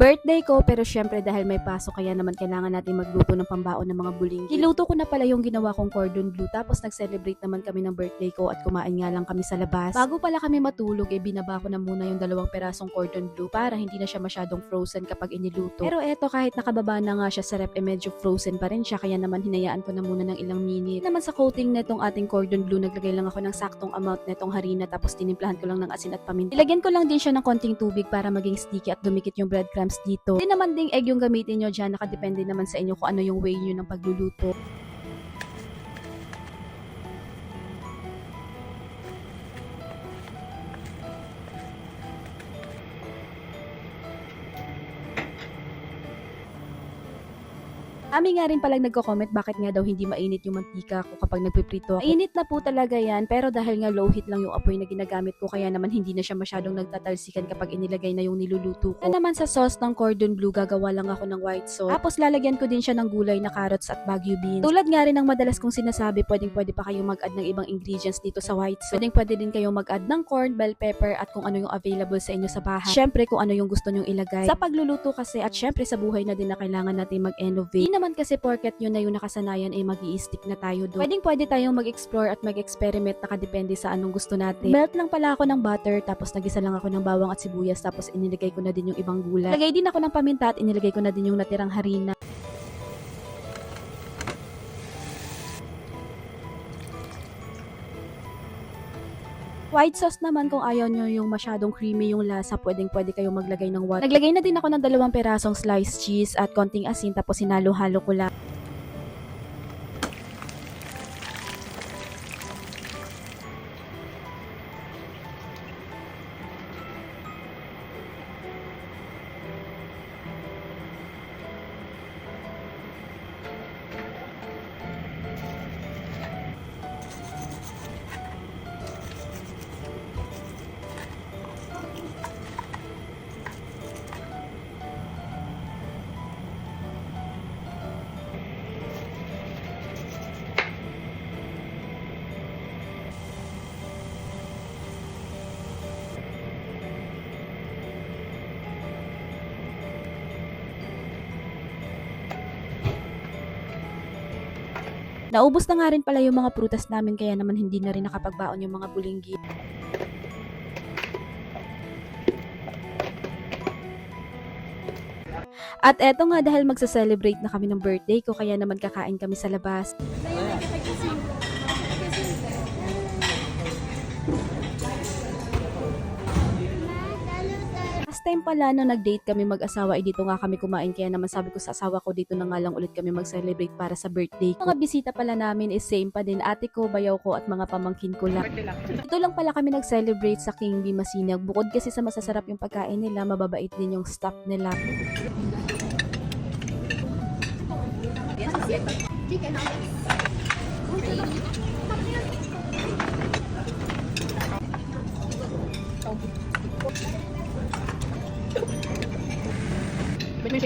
Birthday ko pero syempre dahil may pasok kaya naman kailangan natin magluto ng pambaon ng mga buling. Niluto ko na pala yung ginawa kong cordon bleu tapos nag-celebrate naman kami ng birthday ko at kumain nga lang kami sa labas. Bago pala kami matulog eh binaba ko na muna yung dalawang perasong cordon bleu para hindi na siya masyadong frozen kapag iniluto. Pero eto kahit nakababa na nga siya sa rep eh medyo frozen pa rin siya kaya naman hinayaan ko na muna ng ilang minute. Naman sa coating netong ating cordon bleu naglagay lang ako ng saktong amount netong harina tapos tinimplahan ko lang ng asin at paminta. Ilagyan ko lang din siya ng konting tubig para maging sticky at dumikit yung breadcrumbs dito. Hindi naman ding egg yung gamitin nyo dyan, nakadepende naman sa inyo kung ano yung way nyo ng pagluluto. Ami nga rin palang nagko-comment bakit nga daw hindi mainit yung mantika ko kapag nagpiprito ako. Mainit na po talaga yan, pero dahil nga low heat lang yung apoy na ginagamit ko, kaya naman hindi na siya masyadong nagtatalsikan kapag inilagay na yung niluluto ko. Na naman sa sauce ng cordon bleu, gagawa lang ako ng white sauce. Tapos lalagyan ko din siya ng gulay na carrots at bagu beans. Tulad nga rin ng madalas kong sinasabi, pwedeng pwede pa kayong mag-add ng ibang ingredients dito sa white sauce. Pwedeng pwede din kayong mag-add ng corn, bell pepper, at kung ano yung available sa inyo sa bahay. Syempre kung ano yung gusto nyong ilagay. Sa pagluluto kasi at syempre sa buhay na din na kailangan natin mag-innovate. Naman kasi porket yun na yung nakasanayan ay mag stick na tayo doon. Pwedeng pwede tayong mag-explore at mag-experiment nakadepende sa anong gusto natin. Melt lang pala ako ng butter tapos nagisa lang ako ng bawang at sibuyas tapos inilagay ko na din yung ibang gulay. Lagay din ako ng paminta at inilagay ko na din yung natirang harina. White sauce naman kung ayaw nyo yung masyadong creamy yung lasa, pwedeng pwede kayong maglagay ng water. Naglagay na din ako ng dalawang perasong sliced cheese at konting asin tapos sinalo-halo ko lang. Naubos na nga rin pala yung mga prutas namin kaya naman hindi na rin nakapagbaon yung mga bulinggi. At eto nga dahil magsa-celebrate na kami ng birthday ko kaya naman kakain kami sa labas. Last time pala no nag-date kami mag-asawa, eh dito nga kami kumain kaya naman sabi ko sa asawa ko dito na nga lang ulit kami mag-celebrate para sa birthday ko. Mga bisita pala namin is same pa din ate ko, bayaw ko at mga pamangkin ko lang. Dito lang pala kami nag-celebrate sa King B Masinag. Bukod kasi sa masasarap yung pagkain nila, mababait din yung staff nila. Ba't may ไม่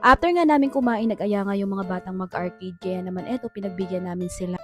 After nga namin kumain, nag-aya nga yung mga batang mag-arcade kaya naman eto pinagbigyan namin sila.